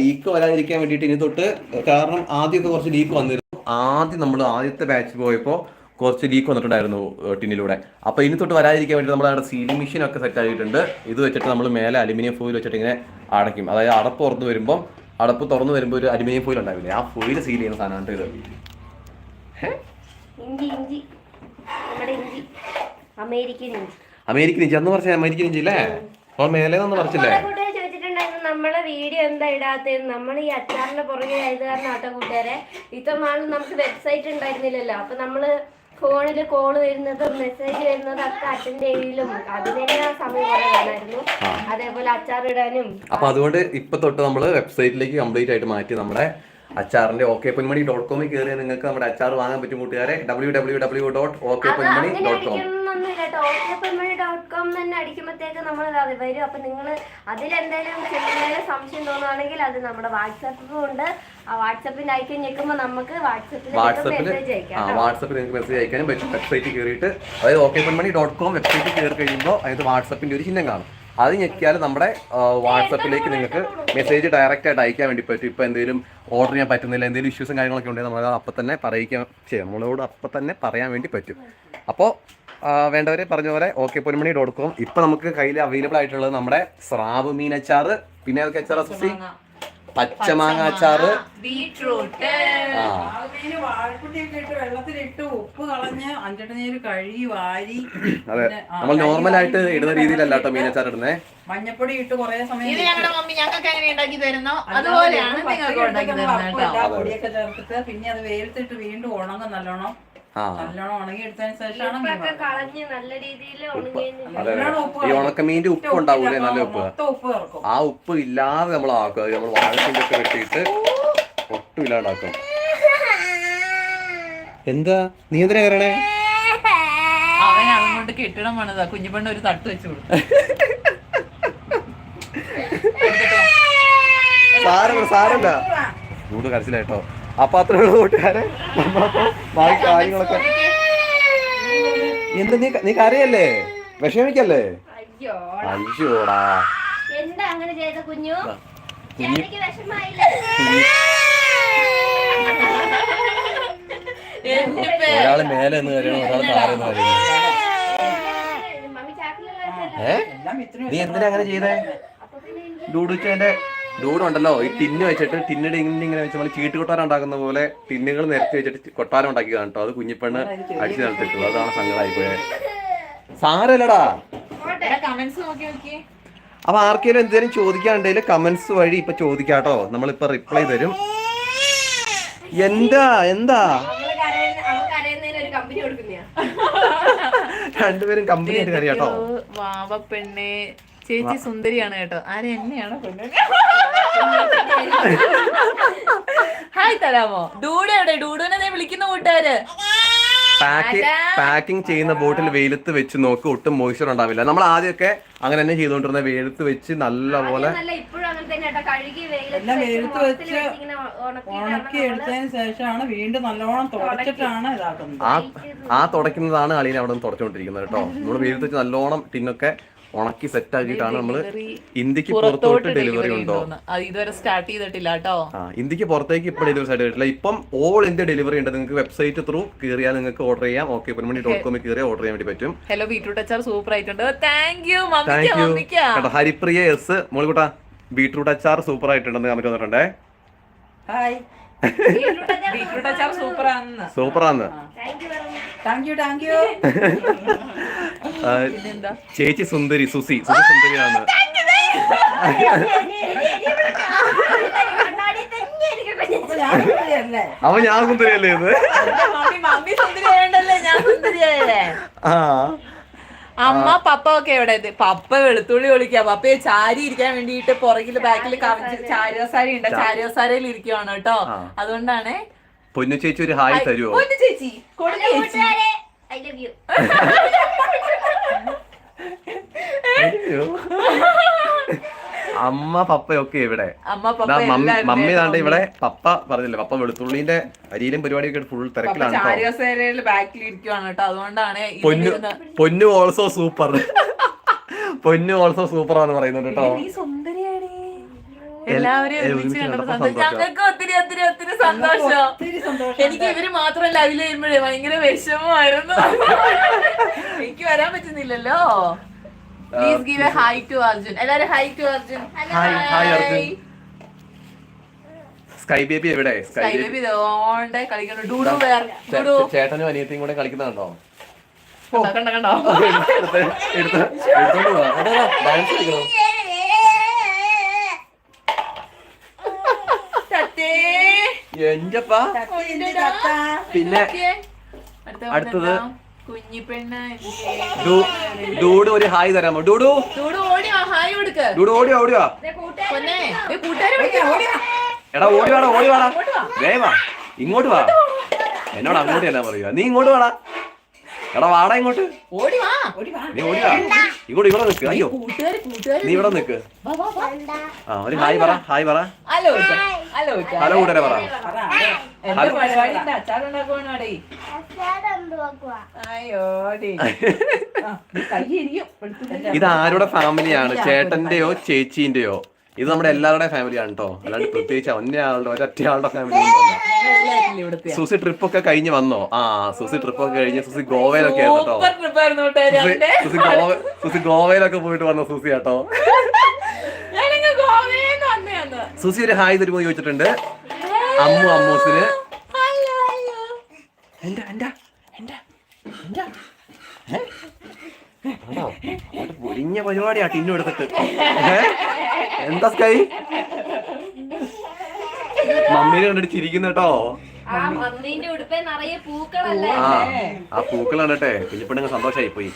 [SPEAKER 1] ലീക്ക് വരാതിരിക്കാൻ വേണ്ടിയിട്ട് ഇനി തൊട്ട് കാരണം ആദ്യമൊക്കെ കുറച്ച് ലീക്ക് വന്നിരുന്നു. ആദ്യം നമ്മൾ ആദ്യത്തെ ബാച്ച് പോയപ്പോൾ കുറച്ച് ലീക്ക് വന്നിട്ടുണ്ടായിരുന്നു ടിന്നിലൂടെ. അപ്പോൾ ഇനി തൊട്ട് വരാതിരിക്കാൻ വേണ്ടി നമ്മൾ അവിടെ സീലിംഗ് മെഷീൻ ഒക്കെ സെറ്റ് ആക്കിയിട്ടുണ്ട് ഇത് വെച്ചിട്ട് നമ്മൾ മേലെ അലുമിനിയം ഫോയിൽ വെച്ചിട്ട് ഇങ്ങനെ അടയ്ക്കും. അതായത് അടപ്പ് തുറന്നു വരുമ്പോൾ അടപ്പ് തുറന്നു വരുമ്പോൾ ഒരു അലുമിനിയം ഫോയിൽ ഉണ്ടാവില്ലേ? ആ ഫോയിൽ സീൽ ചെയ്യുന്ന സാധനമാണ് ഇത്.
[SPEAKER 2] ഇഞ്ചി ഇഞ്ചി. നമ്മുടെ ഇഞ്ചി അമേരിക്കൻ ഇഞ്ചി
[SPEAKER 1] അമേരിക്കൻ ഇഞ്ചി അന്ന് പറഞ്ഞ അമേരിക്കൻ ഇഞ്ചി അല്ലേ അപ്പോൾ മേലെ നിന്ന് പറിച്ചില്ലേ
[SPEAKER 2] ചോദിച്ചിട്ടുണ്ടായിരുന്നു നമ്മളെ വീഡിയോ എന്താ ഇടാത്തത് നമ്മൾ ഈ അച്ചാറിന്റെ പുറകെ ആയത് കാരണം ആട്ടോ കൂട്ടുകാരെ. ഇത്ര നമുക്ക് വെബ്സൈറ്റ് ഉണ്ടായിരുന്നില്ലല്ലോ. അപ്പൊ നമ്മൾ ഫോണിൽ കോൾ വരുന്നതും മെസ്സേജ് വരുന്നതും ഒക്കെ അറ്റൻഡ് ചെയ്യലും അതിനെ സമയം കുറെ വേണമായിരുന്നു. അതേപോലെ അച്ചാർ ഇടാനും
[SPEAKER 1] അപ്പൊ അതുകൊണ്ട് ഇപ്പൊ തൊട്ട് നമ്മൾ വെബ്സൈറ്റിലേക്ക് കംപ്ലീറ്റ് ആയിട്ട് മാറ്റി നമ്മുടെ അച്ചാറിന്റെ ഓക്കെ പൊന്മണി ഡോട്ട് കോമിൽ കയറിയാൽ നിങ്ങൾക്ക് നമ്മുടെ അച്ചാർ വാങ്ങാൻ പറ്റും കൂട്ടുകാരെ. W W W dot okay Ponmani dot com
[SPEAKER 2] അടിക്കണമെന്നൊന്നുമില്ല കേട്ടോ. ഓക്കെപ്പൻമണി ഡോട്ട് കോം തന്നെ അടിക്കുമ്പോഴത്തേക്ക് നമ്മൾ അത് വരും. അപ്പൊ നിങ്ങൾ അതിലെന്തെങ്കിലും ചെറിയ സംശയം തോന്നുവാണെങ്കിൽ അത് നമ്മുടെ വാട്സാപ്പിലും ഉണ്ട് ആ വാട്സാപ്പിൽ അയക്കാൻ ഞെക്കുമ്പോൾ നമുക്ക് വാട്സാപ്പിൽ
[SPEAKER 1] വാട്സപ്പിൽ
[SPEAKER 2] മെസ്സേജ്
[SPEAKER 1] ആ
[SPEAKER 2] അയക്കാം കേട്ടോ.
[SPEAKER 1] വാട്സപ്പിൽ നിങ്ങൾക്ക് മെസ്സേജ് അയക്കാനും പറ്റും. വെബ്സൈറ്റിൽ കയറിയിട്ട് അതായത് ഓക്കെ പൊന്മണി ഡോട്ട് കോം വെബ്സൈറ്റിൽ കയറി കഴിയുമ്പോൾ അതിന് വാട്സപ്പിന്റെ ഒരു ചിഹ്നം കാണും. അത് ഞെക്കിയാൽ നമ്മുടെ വാട്സപ്പിലേക്ക് നിങ്ങൾക്ക് മെസ്സേജ് ഡയറക്റ്റ് ആയിട്ട് അയക്കാൻ വേണ്ടി പറ്റും. ഇപ്പോൾ എന്തെങ്കിലും ഓർഡർ ചെയ്യാൻ പറ്റുന്നില്ല എന്തെങ്കിലും ഇഷ്യൂസും കാര്യങ്ങളൊക്കെ ഉണ്ടെങ്കിൽ നമ്മൾ അപ്പം തന്നെ പറയിക്കാൻ ചെയ്യാം. നമ്മളോട് അപ്പം തന്നെ പറയാൻ വേണ്ടി പറ്റും. അപ്പോൾ വേണ്ടവരെ പറഞ്ഞ പോലെ ഓക്കെ പൊന്മണി ഡോട്ട് കോം ഇപ്പം നമുക്ക് കയ്യിൽ അവൈലബിൾ ആയിട്ടുള്ളത് നമ്മുടെ സ്രാവ് മീൻ അച്ചാറ് പിന്നെ അതൊക്കെ അച്ചാർ പച്ചമാങ്ങ അച്ചാറ്
[SPEAKER 4] ബീട്രൂട്ട്.
[SPEAKER 1] ആ.
[SPEAKER 6] ആദ്യമേൽ വാഴക്കുട്ടിയൊക്കെ ഇട്ട് വെള്ളത്തിലിട്ട് ഉപ്പ് കളഞ്ഞ് കഴുകി വാരി
[SPEAKER 1] അതെ.
[SPEAKER 6] പിന്നെ, ആ,
[SPEAKER 1] നമ്മൾ
[SPEAKER 6] കഴുകി
[SPEAKER 1] നോർമൽ ആയിട്ട്
[SPEAKER 6] വാരി
[SPEAKER 1] ഇടുന്ന രീതിയിലല്ല കേട്ടോ മീനച്ചാർ ഇടുന്നേ.
[SPEAKER 6] മഞ്ഞപ്പൊടി ഇട്ട് കുറേ സമയം
[SPEAKER 4] ഇത് ഞങ്ങളുടെ മമ്മി ഞങ്ങൾക്ക് എങ്ങനെ ഉണ്ടാക്കി തരുന്നോ? അതുപോലെയാണ് നിങ്ങൾക്ക് ഉണ്ടാക്കി തരുന്നത് കേട്ടോ.
[SPEAKER 6] പൊടിയൊക്കെ ചേർത്തിട്ട് പിന്നെ അത് വേവിച്ചിട്ട് വീണ്ടും ഉണങ്ങും നല്ലോണം. നല്ലോണം ഉണങ്ങി എടുത്തതിന് ശേഷമാണ്
[SPEAKER 2] കളഞ്ഞ് നല്ല രീതിയിൽ
[SPEAKER 1] ഈ ഉണക്കമീന്റെ ഉപ്പ് ഉണ്ടാവൂലേ? നല്ല ഉപ്പ്. ആ ഉപ്പ് ഇല്ലാതെ നമ്മൾ ആക്കുക. നമ്മൾ വാഴത്തിന്റെ ഒക്കെ വെട്ടിയിട്ട് ഒട്ടും ഇല്ലാണ്ടാക്കും. എന്താ? നീ എന്തിനാ കയറണേ
[SPEAKER 4] അവൻ അതുകൊണ്ട് കെട്ടിടം പണിതാ. കുഞ്ഞുപെണ്ണ ഒരു തട്ട് വെച്ചു കൊടുത്തു.
[SPEAKER 1] സാരല്ല സാരല്ല ചൂട് കരച്ചിലായിട്ടോ അപ്പൊ അത്ര കൂട്ടുകാരെ ബാക്കി കാര്യങ്ങളൊക്കെ. എന്ത് നീ നീ കരയല്ലേ? വിഷമിക്കല്ലേ?
[SPEAKER 2] അയ്യോ.
[SPEAKER 1] അയ്യോടാ.
[SPEAKER 2] എന്താ അങ്ങനെ ചെയ്ത കുഞ്ഞു?
[SPEAKER 1] ഒരാൾ മേലെ എന്ന് കരയണം ഒരാൾ താഴെ കരയണം.
[SPEAKER 2] ചാക്കിലുള്ള
[SPEAKER 1] ഏ? നീ എന്തിനാ അങ്ങനെ ചെയ്തേ? ഡൂഡുച്ചേന്റെ ഡൂഡുണ്ടല്ലോ ഈ ടിന്ന് വെച്ചിട്ട് ടിന്നിടെ ഇങ്ങനെ ഇങ്ങനെ വെച്ച് നമ്മൾ ചീട്ട് കൊട്ടാരം ഉണ്ടാക്കുന്ന പോലെ ടിന്നുകൾ നിരത്തി വെച്ചിട്ട് കൊട്ടാരം ഉണ്ടാക്കി കാണട്ടോ അത് കുഞ്ഞിപ്പെണ്ണ് അടിച്ചു നടത്തിട്ടുള്ളൂ അതാണ് സങ്കടമായി പോയത് സാരല്ലടാ
[SPEAKER 4] ഇവിടെ കമന്റ്സ് നോക്കി നോക്കി.
[SPEAKER 1] അപ്പൊ ആർക്കെങ്കിലും എന്തെങ്കിലും ചോദിക്കാണ്ടെങ്കിൽ കമന്റ്സ് വഴി ഇപ്പൊ ചോദിക്കാട്ടോ. നമ്മളിപ്പോ റിപ്ലൈ തരും. എന്താ? എന്താ?
[SPEAKER 2] അവൾ കരയുന്ന അവൾ കരയുന്നതിന് ഒരു കമ്പനി കൊടുക്കുന്നയാ.
[SPEAKER 1] രണ്ടുപേരും കമ്പനി ആയിട്ട് കറിയാട്ടോ
[SPEAKER 4] വാവ പെണ്ണെ. ചേച്ചി സുന്ദരിയാണ് കേട്ടോ. ആരെ എന്നെയാണോ ഹായ് തരാമോ ഡൂഡയുടെ ഡൂഡുനെ ഡൂഡുവിനെ ദേ വിളിക്കുന്ന കൂട്ടുകാര്.
[SPEAKER 1] പാക്ക് പാക്കിംഗ് ചെയ്യുന്ന ബോട്ടിൽ വെയിലത്ത് വെച്ച് നോക്കി ഒട്ടും മോയ്സ്ചർ ഉണ്ടാവില്ല. നമ്മൾ ആദ്യമൊക്കെ അങ്ങനെ തന്നെ ചെയ്തുകൊണ്ടിരുന്ന വെയിലത്ത് വെച്ച് നല്ല പോലെ
[SPEAKER 2] വെയിലത്ത് വെച്ച്
[SPEAKER 6] ഉണക്കി എടുത്തതിന് ശേഷമാണ് വീണ്ടും നല്ലോണം തുടച്ചിട്ടാണ് ഇതാക്കുന്നത്.
[SPEAKER 1] ആ തുടക്കുന്നതാണ് തുടയ്ക്കുന്നതാണ് അളിയനെ അവിടെ നിന്ന് തുടച്ചുകൊണ്ടിരിക്കുന്നത് കേട്ടോ. നമ്മൾ വെയിലത്ത് വെച്ച് നല്ലോണം ടിന്നൊക്കെ ഉണക്കി സെറ്റ് ആക്കിയിട്ടാണ് നമ്മൾ ഇന്ത്യയ്ക്ക് പുറത്തോട്ട് ഡെലിവറി ഉണ്ടോ?
[SPEAKER 4] ഇതുവരെ സ്റ്റാർട്ട് ചെയ്തിട്ടില്ല കേട്ടോ.
[SPEAKER 1] ആ ഇന്ത്യയ്ക്ക് പുറത്തേക്ക് ഇപ്പൊ ഡെലിവറി സ്റ്റാർട്ട് ചെയ്തിട്ടില്ല. ഇപ്പം ഓൾ ഇന്ത്യ ഡെലിവറി ഉണ്ട്. നിങ്ങൾക്ക് വെബ്സൈറ്റ് ത്രൂ കയറിയാൽ നിങ്ങൾക്ക് ഓർഡർ ചെയ്യാം. ഓക്കെ പൊന്മണി ഡോട്ട് കോമിൽ കയറിയാൽ ഓർഡർ ചെയ്യാൻ വേണ്ടി പറ്റും.
[SPEAKER 4] ഹലോ ബീട്രൂട്ട് അച്ചാർ സൂപ്പർ ആയിട്ടുണ്ട്. Thank you
[SPEAKER 1] thank you Haripriya S മോളിക്കുട്ട beetroot അച്ചാർ സൂപ്പർ ആയിട്ടുണ്ടെന്ന് കമന്റ് വന്നിട്ടുണ്ടേ.
[SPEAKER 6] ഹായ്
[SPEAKER 4] ബീട്രൂട്ട് അച്ചാർ സൂപ്പർ ആണെന്ന്.
[SPEAKER 1] സൂപ്പറാന്ന്
[SPEAKER 6] താങ്ക് യു താങ്ക് യു
[SPEAKER 1] ചേച്ചി സുന്ദരി സുസി. സുസി സുന്ദരിയാണ്.
[SPEAKER 6] അല്ലേ
[SPEAKER 1] അവൻ ഞാൻ സുന്ദരിയല്ലേ ഇത്? ആ.
[SPEAKER 4] അമ്മ പപ്പ ഒക്കെ എവിടെ? ഇത് പപ്പ വെളുത്തുള്ളി ഒളിക്കുക പപ്പയെ ചാരി ഇരിക്കാൻ വേണ്ടിയിട്ട് പുറകിൽ ബാക്കിൽ കവിച്ച് ചാരിയോസാരി ഉണ്ട്. ചാരിയോസാരയിൽ ഇരിക്കുവാണ് കേട്ടോ. അതുകൊണ്ടാണ്
[SPEAKER 1] പൊന്നു ചേച്ചി ഒരു ഹായ് തരുവോ?
[SPEAKER 4] പൊന്നു ചേച്ചി കൊടുക്കേ ചേച്ചി.
[SPEAKER 2] ഐ ലവ് യു
[SPEAKER 1] അമ്മ പപ്പയൊക്കെ ഇവിടെ.
[SPEAKER 4] അമ്മ പപ്പ
[SPEAKER 1] ദാ മമ്മി
[SPEAKER 4] എല്ലാവരുടെയും
[SPEAKER 1] മമ്മി താണ്ട് ഇവിടെ. പപ്പ പറഞ്ഞില്ലേ പപ്പ വെളുത്തുള്ളിന്റെ അരിയിലും പരിപാടിയൊക്കെ ഫുൾ
[SPEAKER 4] പപ്പ
[SPEAKER 1] തിരക്കിലാണ് കേട്ടോ
[SPEAKER 4] ചാരിയോസാരയിൽ ബാക്കിൽ ഇരിക്കുവാണ് കേട്ടോ അതുകൊണ്ടാണ്
[SPEAKER 1] പൊന്നു പൊന്നു ഓൾസോ സൂപ്പർ പൊന്നു ഓൾസോ സൂപ്പർ ആണ് പറയുന്നത് കേട്ടോ
[SPEAKER 4] നീ ഞങ്ങൾക്ക് ഒത്തിരി ഒത്തിരി ഒത്തിരി സന്തോഷം. എനിക്ക് ഇവർ മാത്രം ലൈവിൽ വരുമ്പോഴേ ഭയങ്കര വിഷമമായിരുന്നു. എനിക്ക് വരാൻ പറ്റുന്നില്ലല്ലോ. Please give a hi to Arjun എല്ലാരും hi to Arjun
[SPEAKER 1] hi hi Arjun sky baby എവിടെ? സ്കൈ ബേബി ചേട്ടനും അനിയത്തിയും കൂടെ കളിക്കുന്നുണ്ടോ?
[SPEAKER 4] കണ്ടോ കണ്ടോ
[SPEAKER 1] എടുത്ത് എടുത്ത് എടുത്തോണ്ട് ഡാൻസ് കളിക്കണം. എന്റെപ്പാ. പിന്നെ അടുത്തത്.
[SPEAKER 4] വന്നെന്താ? കുഞ്ഞിപ്പെണ്ണ്
[SPEAKER 1] ഡൂ- ഡൂഡു ഒരു ഹായ് തരാമോ? ഡൂഡു.
[SPEAKER 4] ഡൂഡു ഓടി വാ ഹായ് കൊടുക്ക്.
[SPEAKER 1] ഡൂഡു ഓടിയോ ഓടിയോ. എടാ ഓടി വാടാ ഓടി വാടാ. ദേ വാ. ഇങ്ങോട്ട് വാ. എന്നോട് അങ്ങോട്ട് എന്നാ പറയുക നീ ഇങ്ങോട്ട് വാടാ. എടാ വാടാ ഇങ്ങോട്ട്.
[SPEAKER 4] ഓടി വാ. ഓടി വാ.
[SPEAKER 1] നീ ഓടി വാ. ഇങ്ങോട്ട് ഇവിടെ നിൽക്ക് അയ്യോ.
[SPEAKER 4] കൂട്ടുകാര് കൂട്ടുകാര്
[SPEAKER 1] നീ ഇവിടെ നിൽക്ക്
[SPEAKER 4] വാ, വാ, വാ.
[SPEAKER 1] ആ ഒരു ഹായ് പറ ഹായ് പറ.
[SPEAKER 4] ഹലോ ഹലോ
[SPEAKER 1] ഹലോ കൂട്ടരെ പറ. ഇത് ആരുടെ ഫാമിലിയാണ് ചേട്ടന്റെയോ ചേച്ചീന്റെയോ? ഇത് നമ്മുടെ എല്ലാവരുടെ ഫാമിലിയാണ് കേട്ടോ അല്ലാണ്ട് പ്രത്യേകിച്ച് ഒന്നേ ആളുടെ ഒരൊറ്റ ആളുടെ ഫാമിലി സുസി ട്രിപ്പ് ഒക്കെ കഴിഞ്ഞ് വന്നോ ആ സുസി ട്രിപ്പ് ഒക്കെ കഴിഞ്ഞ് സുസി ഗോവയിലൊക്കെ ആയിരുന്നു കേട്ടോ സുസി- ഗോവ സുസി ഗോവയിലൊക്കെ പോയിട്ട് വന്ന സുസി കേട്ടോ. സുസി ഒരു ഹായ് തരുമോ ചോദിച്ചിട്ടുണ്ട് അമ്മു അമ്മൂസിന്
[SPEAKER 4] ഹലോ, ഹലോ.
[SPEAKER 1] എന്റെ എന്റെ എന്റെ എന്റെ ഏ? ആണോ? അങ്ങോട്ട് പൊരിഞ്ഞ പരിപാടിയാ ടിന്നു എടുത്തിട്ട് ഏ? എന്താ സ്കൈ മമ്മീനെ കണ്ടിട്ട് ചിരിക്കുന്ന കേട്ടോ.
[SPEAKER 2] ആ
[SPEAKER 1] ആ പൂക്കളാണ് കേട്ടെ സന്തോഷായി സന്തോഷമായി പോയി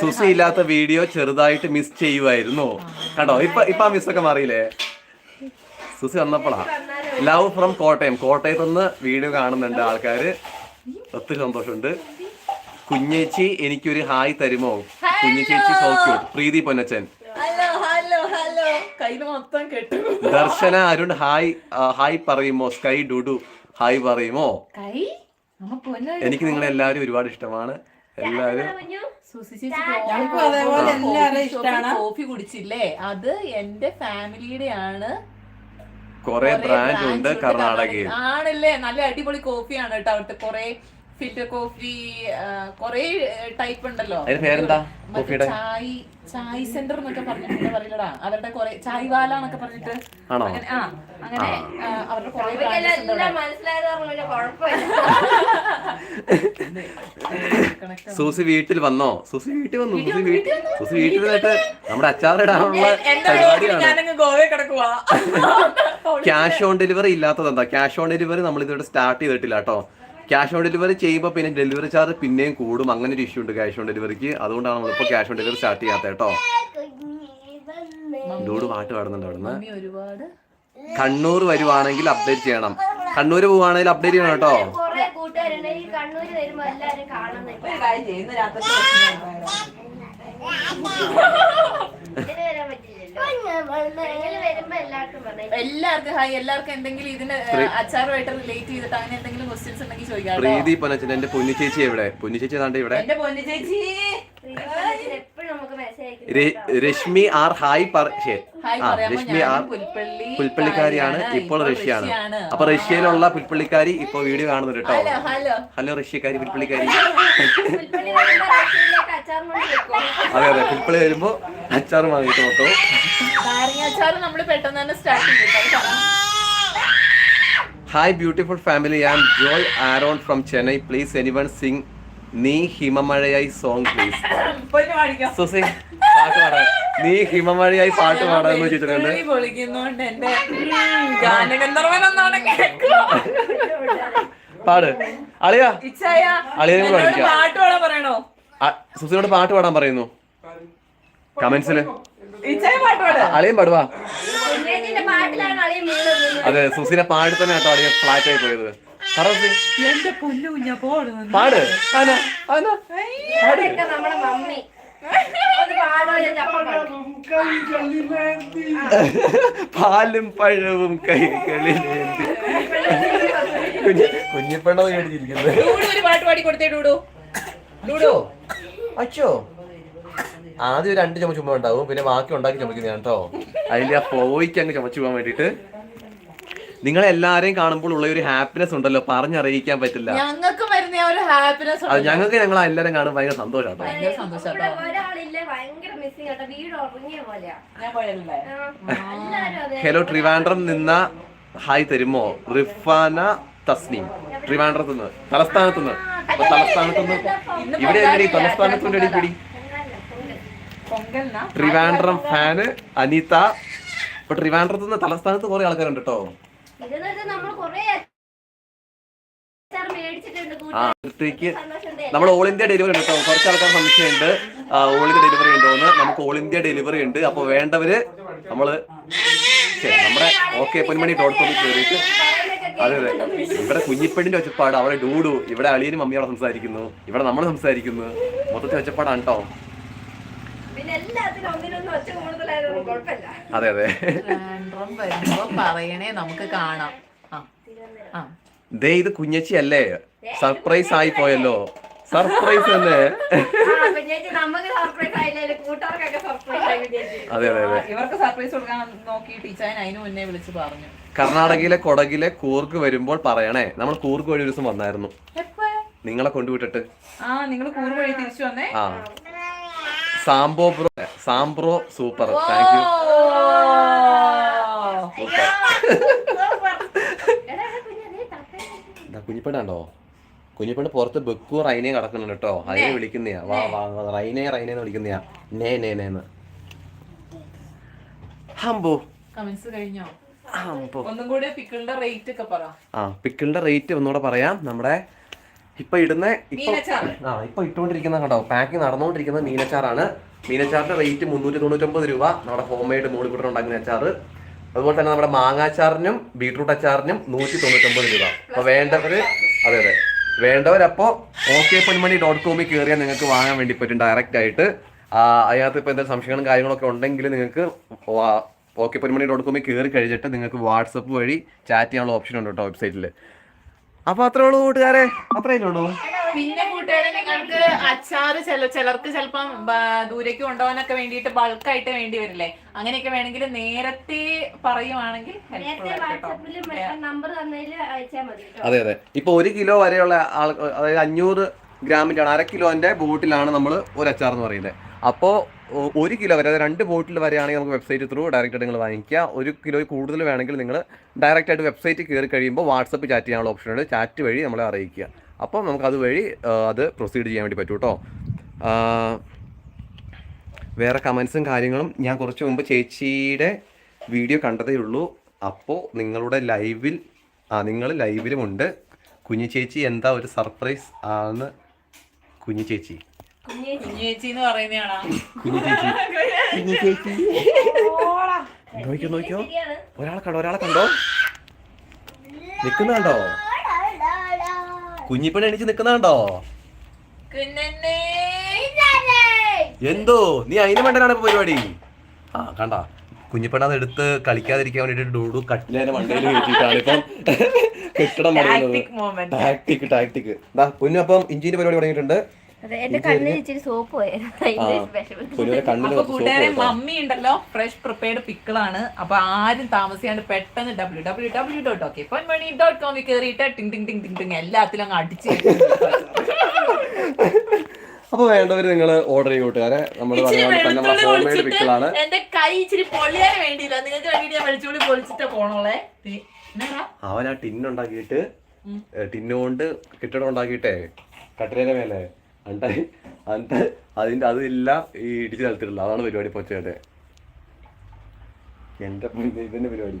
[SPEAKER 1] സുസി ഇല്ലാത്ത വീഡിയോ ചെറുതായിട്ട് മിസ് ചെയ്യുമായിരുന്നു കണ്ടോ? ഇപ്പൊ ഇപ്പൊ ആ മിസ്സൊക്കെ മാറിയില്ലേ? സുസി വന്നപ്പോളാ. Love from Kottayam. കോട്ടയത്ത് നിന്ന് വീഡിയോ കാണുന്നുണ്ട് ആൾക്കാര്. ഒത്തിരി സന്തോഷമുണ്ട്. കുഞ്ഞേച്ചി എനിക്കൊരു ഹായ് തരുമോ? കുഞ്ഞേച്ചി so cute Preethi Ponnachan.
[SPEAKER 4] Hello hello hello കയ്യിൽ മൊത്തം
[SPEAKER 1] ദർശന അരുൺ ഹായ് ഹായ് പറയുമോ? സ്കൈ ഡുഡു ഹായ് പറയുമോ?
[SPEAKER 4] കൈ? നമ്മ പൊന്നു
[SPEAKER 1] എനിക്ക് നിങ്ങളെ എല്ലാവരും ഒരുപാട് ഇഷ്ടമാണ്. എല്ലാവരും
[SPEAKER 4] കോഫി കുടിച്ചില്ലേ? അത് എന്റെ ഫാമിലിയുടെ ആണ്
[SPEAKER 1] കൊറേ ബ്രാൻഡ് ഉണ്ട്. കർണാടകയിൽ.
[SPEAKER 4] ആണല്ലേ? നല്ല അടിപൊളി കോഫിയാണ് കേട്ടോ അവിടുത്തെ കൊറേ ഫിൽറ്റർ കോഫി കൊറേ ടൈപ്പ് ഉണ്ടല്ലോ.
[SPEAKER 1] പേരെന്താ കോഫിയുടെ?
[SPEAKER 4] ചായ് ചായ് സെന്റർ എന്നൊക്കെ പറഞ്ഞിട്ട് പറയലടാ? പറയില്ലടാ അവരുടെ കൊറേ ചായ് വാല എന്നൊക്കെ പറഞ്ഞിട്ട്
[SPEAKER 1] ആണോ?
[SPEAKER 4] അങ്ങനെ ആ അങ്ങനെ അവരുടെ കൊറേ
[SPEAKER 1] സൂസി വീട്ടിൽ വന്നോ? സൂസി വീട്ടിൽ വന്നു സൂസി വീട്ടിൽ സൂസി വീട്ടിൽ വന്നിട്ട് നമ്മുടെ അച്ചാറിടാനുള്ള
[SPEAKER 4] എന്റെ
[SPEAKER 1] പരിപാടിയാണ്.
[SPEAKER 4] ഞാനങ്ങ് ഗോവയിൽ കിടക്കുവാ.
[SPEAKER 1] ക്യാഷ് ഓൺ ഡെലിവറി ഇല്ലാത്തത് എന്താ? ക്യാഷ് ഓൺ ഡെലിവറി നമ്മൾ ഇതുവരെ സ്റ്റാർട്ട് ചെയ്തിട്ടില്ല കേട്ടോ. ക്യാഷ് ഓൺ ഡെലിവറി ചെയ്യുമ്പോൾ പിന്നെ ഡെലിവറി ചാർജ് പിന്നെയും കൂടും. അങ്ങനെ ഒരു ഇഷ്യൂ ഉണ്ട് ക്യാഷ് ഓൺ ഡെലിവറിക്ക് അതുകൊണ്ടാണ് നമ്മളിപ്പോൾ ക്യാഷ് ഓൺ ഡെലിവറി സ്റ്റാർട്ട് ചെയ്യാത്ത കേട്ടോ. ഇതോട് പാട്ട് പാടുന്നുണ്ട് അവിടുന്ന്. കണ്ണൂർ വരുവാണെങ്കിൽ അപ്ഡേറ്റ് ചെയ്യണം. കണ്ണൂർ പോവാണെങ്കിൽ അപ്ഡേറ്റ് ചെയ്യണം കേട്ടോ.
[SPEAKER 4] ഇന്ന് രാത്രി
[SPEAKER 2] എല്ലാവർക്കും
[SPEAKER 4] ഹായ് എല്ലാവർക്കും എന്തെങ്കിലും ഇതിന് അച്ചാറുമായിട്ട് റിലേറ്റ് ചെയ്തിട്ട് അങ്ങനെ എന്തെങ്കിലും ക്വസ്റ്റ്യൻസ് ഉണ്ടെങ്കിൽ ചോദിക്കാം.
[SPEAKER 1] പ്രീതി പനച്ചൻ എന്റെ പൊന്നു ചേച്ചി എവിടെ? പൊന്നു ചേച്ചി ഏതാണ്ട് ഇവിടെ?
[SPEAKER 4] എന്റെ പൊന്നു ചേച്ചി.
[SPEAKER 1] Reshmi R hi Reshmi R പുൽപ്പള്ളിക്കാരിയാണ് ഇപ്പോൾ റഷ്യയാണ് അപ്പൊ റഷ്യയിലുള്ള പുൽപ്പള്ളിക്കാരി ഇപ്പൊ വീഡിയോ കാണുന്നുണ്ട് കേട്ടോ.
[SPEAKER 4] Hello hello.
[SPEAKER 1] ഹലോ റഷ്യക്കാരി പുൽപ്പള്ളിക്കാരി. അതെ അതെ പുൽപ്പള്ളി വരുമ്പോ അച്ചാർ വാങ്ങിയിട്ട്
[SPEAKER 4] നോക്കോ നമ്മൾ പെട്ടെന്ന് തന്നെ start
[SPEAKER 1] hi beautiful family I am Joy Aaron from Chennai please anyone sing നീ ഹിമമഴയായി സോങ് പ്ലീസ്. സുസി പാട്ട് പാടാൻ നീ ഹിമമഴയായി പാട്ട് പാടാന്ന്
[SPEAKER 4] വെച്ചിട്ടുണ്ട്.
[SPEAKER 1] പാട്. അളിയാ.
[SPEAKER 4] അളിയെ
[SPEAKER 1] അളിയനെ.
[SPEAKER 4] പാട്ട്
[SPEAKER 1] ആ, സുസിനോട് പാട്ട് പാടാൻ പറയുന്നു. കമന്റ്സിൽ
[SPEAKER 4] അളിയും പാട്ട് പാടാ.
[SPEAKER 1] അളിയൻ പാടുവാ
[SPEAKER 2] അളിയും
[SPEAKER 1] അതെ സുസിനെ പാടി തന്നെ കേട്ടോ അളിയൻ ഫ്ലാറ്റ് ആയി പോയത്.
[SPEAKER 4] എന്റെ പൊന്നു കുഞ്ഞാ പാടുന്നു
[SPEAKER 1] പാട്. ആന, ആന.
[SPEAKER 2] അതൊക്കെ നമ്മുടെ മമ്മി.
[SPEAKER 1] പാലും പഴവും കൈകളിൽ കുഞ്ഞ് കുഞ്ഞിപ്പെണ്ണ
[SPEAKER 4] പാട്ട് പാടി കൊടുത്തേ ഡൂഡു ഡൂഡു
[SPEAKER 1] അച്ചോ. ആദ്യം ഒരു രണ്ട് ചുമ ചുമ ഉണ്ടാവും പിന്നെ ബാക്കി ഉണ്ടാക്കി ചുമക്കുന്നതാണ് കേട്ടോ അതിൽ ആ ഫ്ലോയ്ക്ക് അങ്ങ് ചുമച്ചു പോകാൻ വേണ്ടിട്ട് നിങ്ങളെ എല്ലാരെയും കാണുമ്പോൾ ഉള്ള ഒരു ഹാപ്പിനെസ് ഉണ്ടല്ലോ പറഞ്ഞറിയിക്കാൻ പറ്റില്ല.
[SPEAKER 4] ഞങ്ങൾക്ക് വരുന്ന ഒരു ഹാപ്പിനെസ്
[SPEAKER 1] അത് ഞങ്ങൾക്ക് ഞങ്ങൾ എല്ലാരും കാണും ഭയങ്കര സന്തോഷം കേട്ടോ
[SPEAKER 4] ഭയങ്കര സന്തോഷം
[SPEAKER 2] ഇവിടെ ഒരാളില്ലേ ഭയങ്കര മിസ്സിങ് കേട്ടോ വീട് പോലെയാ.
[SPEAKER 4] ഞാൻ പോയല്ലേ
[SPEAKER 2] ആ,
[SPEAKER 1] ഹലോ ട്രിവാൻഡ്രം നിന്ന ഹായ് തരുമോ? റിഫാന തസ്നീം. ട്രിവാൻഡ്രത്ത് നിന്ന് തലസ്ഥാനത്ത് നിന്ന്. അപ്പൊ തലസ്ഥാനത്ത് നിന്ന് ഇവിടെ എങ്ങനെ തലസ്ഥാനത്തിന്റെ പിടി. ട്രിവാൻഡ്രം ഫാന് അനിത. ഇപ്പൊ ട്രിവാൻഡ്രത്ത് നിന്ന് തലസ്ഥാനത്ത് കുറെ ആൾക്കാരുണ്ട് കേട്ടോ
[SPEAKER 2] ഇതെന്ന് വെച്ചാൽ നമ്മൾ കൊറേ
[SPEAKER 1] നമ്മൾ ഓൾ ഇന്ത്യ ഡെലിവറി ഉണ്ട് കേട്ടോ. കുറച്ച് ആൾക്കാർ സംശയമുണ്ട്. ഓൾ ഇന്ത്യ ഡെലിവറി ഉണ്ടോന്ന് നമുക്ക് ഓൾ ഇന്ത്യ ഡെലിവറി ഉണ്ട്. അപ്പോൾ വേണ്ടവര് നമ്മൾ നമ്മുടെ ഓക്കെ പൊന്മണി ഡോട്ട് കോമിൽ കയറിയിട്ട് അതെ അതെ. ഇവിടെ കുഞ്ഞിപ്പെണ്ണിന്റെ ഒച്ചപ്പാട്. അവിടെ ഡൂഡു. ഇവിടെ അളിയനും മമ്മിയോടെ സംസാരിക്കുന്നു. ഇവിടെ നമ്മൾ സംസാരിക്കുന്നു. മൊത്തത്തിൽ ഒച്ചപ്പാടാണ് കേട്ടോ.
[SPEAKER 2] പിന്നെ എല്ലാത്തിനും ഒന്നിനൊന്നും ഒച്ച കൂടുതലായതൊന്നും കുഴപ്പമില്ല.
[SPEAKER 1] അതെ അതെ.
[SPEAKER 4] ട്രിവാൻഡ്രം വരുമ്പോ പറയണേ നമുക്ക് കാണാം. ആ. ആ.
[SPEAKER 1] ദേ ഇത് കുഞ്ഞച്ചി അല്ലേ സർപ്രൈസ് ആയി പോയല്ലോ. സർപ്രൈസ് തന്നെ.
[SPEAKER 2] ആ, നമുക്ക് സർപ്രൈസ് ആയില്ലേ? കൂട്ടുകാർക്കൊക്കെ സർപ്രൈസ് ആയി കുഞ്ഞേച്ചി.
[SPEAKER 1] അതെ അതെ അതെ.
[SPEAKER 4] ഇവർക്ക് സർപ്രൈസ് കൊടുക്കാൻ നോക്കി ടീച്ചറിന് അതിന് മുന്നേ വിളിച്ച് പറഞ്ഞു.
[SPEAKER 1] കർണാടകയിലെ കൊടകിലെ കൂർക്ക് വരുമ്പോൾ പറയണേ. നമ്മൾ കൂർക്ക് വഴി ഒരു ദിവസം വന്നായിരുന്നു.
[SPEAKER 4] എപ്പോ
[SPEAKER 1] നിങ്ങളെ കൊണ്ടുവിട്ടിട്ട്.
[SPEAKER 4] ആ നിങ്ങൾ കൂറ് വഴി തിരിച്ചു വന്നേ?
[SPEAKER 1] ആ സാംബോ ബ്രോ സാംബ്രോ സൂപ്പർ. Thank you super.
[SPEAKER 2] എടാ, എടാ, കുഞ്ഞേ, ദേ തത്തേ.
[SPEAKER 1] കുഞ്ഞിപ്പെണ്ണുണ്ടോ? കുഞ്ഞിപ്പെണ്ണ് പുറത്ത് ബെക്കു റൈനെ കിടക്കുന്നുണ്ട് കേട്ടോ. അതിനെ വിളിക്കുന്നയാ. വാ വാ റൈനെ റൈനെ വിളിക്കുന്നയാ. നേ നേ നേന്ന് ഹംബോ.
[SPEAKER 4] കഴിഞ്ഞോ?
[SPEAKER 1] ഹംബോ.
[SPEAKER 4] ഒന്നും കൂടി പിക്കിളിന്റെ റേറ്റ് ഒക്കെ പറ.
[SPEAKER 1] ആ പിക്കിളിന്റെ റേറ്റ് ഒന്നുകൂടെ പറയാം. നമ്മുടെ ഇപ്പൊ ഇടുന്ന ഇപ്പൊ ആ ഇപ്പൊ ഇട്ടുകൊണ്ടിരിക്കുന്ന കണ്ടോ? പാക്കിംഗ് നടന്നുകൊണ്ടിരിക്കുന്നത് മീനച്ചാറാണ്. മീനച്ചാറിന്റെ റേറ്റ് മുന്നൂറ്റി തൊണ്ണൂറ്റൊമ്പത് രൂപ. നമ്മുടെ ഹോം മെയ്ഡ് മൂളിക്കുട്ടൻ ഉണ്ടാക്കുന്ന അച്ചാറ്. അതുപോലെ തന്നെ നമ്മുടെ മാങ്ങാച്ചാറിനും ബീട്രൂട്ട് അച്ചാറിനും നൂറ്റി തൊണ്ണൂറ്റൊമ്പത് രൂപ. അപ്പൊ വേണ്ടവര് അതെ അതെ. വേണ്ടവരപ്പോ ഓക്കെ പൊന്മണി ഡോട്ട് കോമിൽ കയറിയാൽ നിങ്ങൾക്ക് വാങ്ങാൻ വേണ്ടി പറ്റും ഡയറക്റ്റ് ആയിട്ട്. അതിനകത്ത് ഇപ്പൊ എന്തെങ്കിലും സംശയങ്ങളും കാര്യങ്ങളൊക്കെ ഉണ്ടെങ്കിൽ നിങ്ങൾക്ക് ഓക്കെ പൊന്മണി ഡോട്ട് കോമിൽ കയറി കഴിഞ്ഞിട്ട് നിങ്ങൾക്ക് വാട്സപ്പ് വഴി ചാറ്റ് ചെയ്യാനുള്ള ഓപ്ഷൻ ഉണ്ട് കേട്ടോ വെബ്സൈറ്റിൽ അപ്പൊ അത്രേ ഉള്ളൂ കൂട്ടുകാരെ? അത്രേ ഉള്ളൂ?
[SPEAKER 4] പിന്നെ കൂട്ടുകാരെ നിങ്ങൾക്ക് അച്ചാറ് ചില ചിലർക്ക് ചിലപ്പം ദൂരേക്ക് കൊണ്ടുപോകാനൊക്കെ വേണ്ടിയിട്ട് ബൾക്കായിട്ട് വേണ്ടി വരില്ലേ? അങ്ങനെയൊക്കെ വേണമെങ്കിൽ നേരത്തെ പറയുവാണെങ്കിൽ
[SPEAKER 1] അതെ അതെ. ഇപ്പൊ ഒരു കിലോ വരെയുള്ള ആൾ അതായത് അഞ്ഞൂറ് ഗ്രാമിന്റെ ആണ് അര കിലോന്റെ ബോട്ടിലാണ് നമ്മൾ ഒരു അച്ചാർ എന്ന് പറയുന്നത്. അപ്പോൾ ഒരു കിലോ വരെ അതായത് രണ്ട് ബോട്ടിൽ വരെയാണെങ്കിൽ നമുക്ക് വെബ്സൈറ്റ് ത്രൂ ഡയറക്റ്റ് ആയിട്ട് നിങ്ങൾ വാങ്ങിക്കുക. ഒരു കിലോ കൂടുതൽ വേണമെങ്കിൽ നിങ്ങൾ ഡയറക്റ്റായിട്ട് വെബ്സൈറ്റ് കയറി കഴിയുമ്പോൾ വാട്സപ്പ് ചാറ്റ് ചെയ്യാനുള്ള ഓപ്ഷൻ ഉണ്ട്. ചാറ്റ് വഴി നമ്മളെ അറിയിക്കുക. അപ്പോൾ നമുക്ക് അതുവഴി അത് പ്രൊസീഡ് ചെയ്യാൻ വേണ്ടി പറ്റും കേട്ടോ വേറെ കമൻസും കാര്യങ്ങളും ഞാൻ കുറച്ച് മുമ്പ് ചേച്ചിയുടെ വീഡിയോ കണ്ടതേ ഉള്ളൂ. അപ്പോൾ നിങ്ങളുടെ ലൈവിൽ ആ നിങ്ങൾ ലൈവിലുമുണ്ട് കുഞ്ഞു ചേച്ചി എന്താ ഒരു സർപ്രൈസ് ആണ് കുഞ്ഞു ചേച്ചി.
[SPEAKER 2] കുഞ്ഞേച്ചി.
[SPEAKER 4] എന്ന് പറയുന്നതാണോ
[SPEAKER 1] കുഞ്ഞു ചേച്ചി കുഞ്ഞു ചേച്ചി നോക്കിയോ നോക്കിയോ ഒരാളെ കണ്ടോ ഒരാളെ കണ്ടോ? നിക്കുന്നുണ്ടോ കുഞ്ഞിപ്പണി എണീച്ച് നിക്കുന്നുണ്ടോ എന്തോ? നീ അതിന് വേണ്ടനാണ് ഇപ്പൊ പരിപാടി. ആ കണ്ട. കുഞ്ഞിപ്പണ അത് എടുത്ത് കളിക്കാതിരിക്കാൻ വേണ്ടിട്ട് ഡൂഡു കട്ടിലേനെ മണ്ടയിൽ കയറ്റിയിട്ടാണ് ഇപ്പം കെട്ടിടം
[SPEAKER 4] ടാക്ടിക് മൊമെന്റ്
[SPEAKER 1] ടാക്ടിക് ടാക്ടിക് ദാ കുഞ്ഞു അപ്പം ഇഞ്ചിന്റെ പരിപാടി തുടങ്ങിയിട്ടുണ്ട്.
[SPEAKER 4] മമ്മി ഉണ്ടല്ലോ ഫ്രഷ് പ്രിപ്പയർഡ് പിക്കിളാണ് അപ്പൊ ആരും താമസിയാണ്ട് പെട്ടെന്ന് W W W dot okay money dot കോമിൽ കയറിയിട്ട് ടിങ് ടിങ് ടിങ് ടിങ് ടിങ് എല്ലാത്തിലും അങ്ങ് അടിച്ച്
[SPEAKER 1] അപ്പൊ വേണ്ടവര് നിങ്ങൾ ഓർഡർ ചെയ്യും കൂട്ടുകാരെ. നമ്മൾ
[SPEAKER 4] ഇച്ചിരി
[SPEAKER 1] പറഞ്ഞ പോലെ തന്നെ നമ്മളെ
[SPEAKER 4] വെളുത്തുള്ളി
[SPEAKER 1] ഹോം മെയ്ഡ്
[SPEAKER 4] പൊളിച്ചിട്ട്
[SPEAKER 1] പിക്കിളാണ്
[SPEAKER 4] എന്റെ കൈ ഇച്ചിരി പൊള്ളിയാൻ വേണ്ടിയില്ല. നിങ്ങൾക്ക് വേണ്ടി ഞാൻ വെളിച്ചുള്ളി പൊളിച്ചിട്ട് പോണോളെ?
[SPEAKER 1] അവൻ ആ ടിന്നുണ്ടാക്കിയിട്ട് ടിന്നുകൊണ്ട് കെട്ടിടം ഉണ്ടാക്കിയിട്ടേ കട്ടിലേന്റെ മേലെ. എന്നിട്ട് എന്നിട്ട് അതിന്റെ അതെല്ലാം ഈ ഇടിച്ച് തലത്തിലുള്ള അതാണ് പരിപാടി പൊച്ചയുടെ എന്റെ പൊന്നേ, പരിപാടി.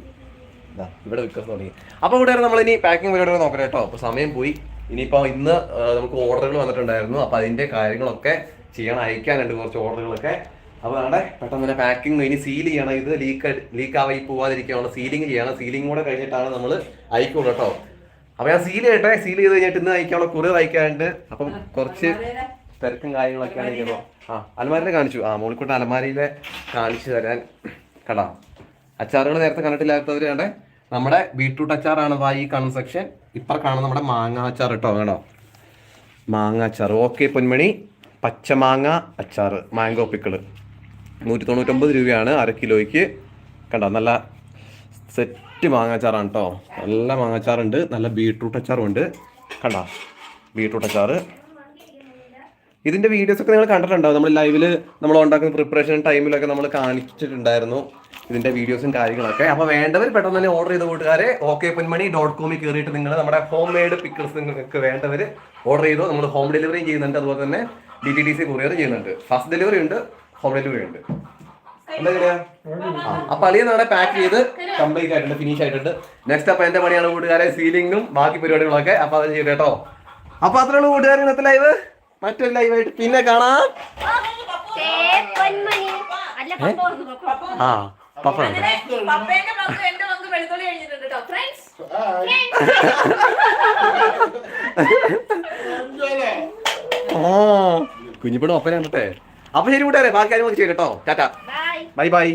[SPEAKER 1] ഇവിടെ വിൽക്കാൻ തുടങ്ങി. അപ്പോൾ ഇവിടെ നമ്മൾ ഇനി പാക്കിംഗ് പരിപാടികൾ നോക്കണം കേട്ടോ. അപ്പൊ സമയം പോയി. ഇനിയിപ്പോ ഇന്ന് നമുക്ക് ഓർഡറുകൾ വന്നിട്ടുണ്ടായിരുന്നു. അപ്പോൾ അതിന്റെ കാര്യങ്ങളൊക്കെ ചെയ്യണം. അയക്കാനുണ്ട് കുറച്ച് ഓർഡറുകളൊക്കെ അപ്പോൾ അവിടെ പെട്ടെന്ന് തന്നെ പാക്കിംഗ് ഇനി സീൽ ചെയ്യണം. ഇത് ലീക്ക് ലീക്ക് ആവായി പോവാതിരിക്കുകയാണ് സീലിംഗ് ചെയ്യണം. സീലിംഗ് കൂടെ കഴിഞ്ഞിട്ടാണ് നമ്മൾ അയക്കുള്ളൂ കേട്ടോ. അപ്പൊ ഞാൻ സീൽ ചെയ്യട്ടെ? സീൽ ചെയ്ത് കഴിഞ്ഞിട്ട് ഇന്ന് അയക്കാനുള്ള കുറിയർ അയക്കാനുണ്ട് അപ്പം കുറച്ച് തിരക്കും കാര്യങ്ങളൊക്കെ ആണെങ്കിൽ ആ അലമാരിലെ കാണിച്ചു. ആ മോളിക്കൂട്ട അലമാരിയിലെ കാണിച്ചു തരാൻ കടാ. അച്ചാറുകൾ നേരത്തെ കണ്ടിട്ടില്ലാത്തവർ കണ്ടേ? നമ്മുടെ ബീട്രൂട്ട് അച്ചാറാണ് ഈ കാണുന്ന സെക്ഷൻ ഇപ്പം കാണുന്ന നമ്മുടെ മാങ്ങ അച്ചാർ കേട്ടോ വേണോ മാങ്ങ അച്ചാർ ഓക്കെ പൊന്മണി. പച്ചമാങ്ങ അച്ചാർ മാംഗോ പിക്കിൾ. നൂറ്റി തൊണ്ണൂറ്റൊമ്പത് രൂപയാണ് അര കിലോയ്ക്ക്. കണ്ടോ നല്ല സെറ്റ് മാങ്ങാച്ചാറാണ് കേട്ടോ നല്ല മാങ്ങാച്ചാറുണ്ട്. നല്ല ബീട്രൂട്ട് അച്ചാറും ഉണ്ട്. കണ്ടോ? ബീട്രൂട്ട് അച്ചാറ്. ഇതിന്റെ വീഡിയോസ് ഒക്കെ നിങ്ങൾ കണ്ടിട്ടുണ്ടാവും നമ്മൾ ലൈവിൽ നമ്മൾ ഉണ്ടാക്കുന്ന പ്രിപ്പറേഷൻ ടൈമിലൊക്കെ നമ്മൾ കാണിച്ചിട്ടുണ്ടായിരുന്നു. ഇതിന്റെ വീഡിയോസും കാര്യങ്ങളൊക്കെ. അപ്പോൾ വേണ്ടവർ പെട്ടെന്ന് തന്നെ ഓർഡർ ചെയ്ത കൂട്ടുകാരെ ഓക്കെ പൊന്മണി ഡോട്ട് കോമിൽ കയറിയിട്ട് നിങ്ങൾ നമ്മുടെ ഹോം മെയ്ഡ് പിക്കിൾസ് നിങ്ങൾക്ക് വേണ്ടവർ ഓർഡർ ചെയ്തു. നമ്മൾ ഹോം ഡെലിവറിയും ചെയ്യുന്നുണ്ട്. അതുപോലെ തന്നെ D T D C courier ചെയ്യുന്നുണ്ട്. ഫസ്റ്റ് ഡെലിവറി ഉണ്ട്. ഹോം ഡെലിവറി ഉണ്ട്. അപ്പൊ അളിയ നാളെ പാക്ക് ചെയ്ത് കംപ്ലീറ്റ് ആയിട്ടുണ്ട് ഫിനിഷ് ആയിട്ടുണ്ട്. നെക്സ്റ്റ് അപ്പൊ എന്റെ പണിയാണ് കൂട്ടുകാരെ സീലിംഗും ബാക്കി പരിപാടികളൊക്കെ. അപ്പൊ അത് ചെയ്ത് കേട്ടോ അപ്പൊ അത്രയുള്ള കൂട്ടുകാരെ ഇന്നത്തെ ലൈവ് മറ്റൊരു ലൈവായിട്ട് പിന്നെ കാണാം. ആ പപ്പ കുഞ്ഞിപ്പടും ഒപ്പന കണ്ടിട്ടെ? അപ്പൊ ശരി കൂട്ടുകാരെ ബാക്കി കാര്യങ്ങളൊക്കെ ചെയ്യും കേട്ടോ. ടാറ്റ.
[SPEAKER 2] Bye
[SPEAKER 1] bye bye.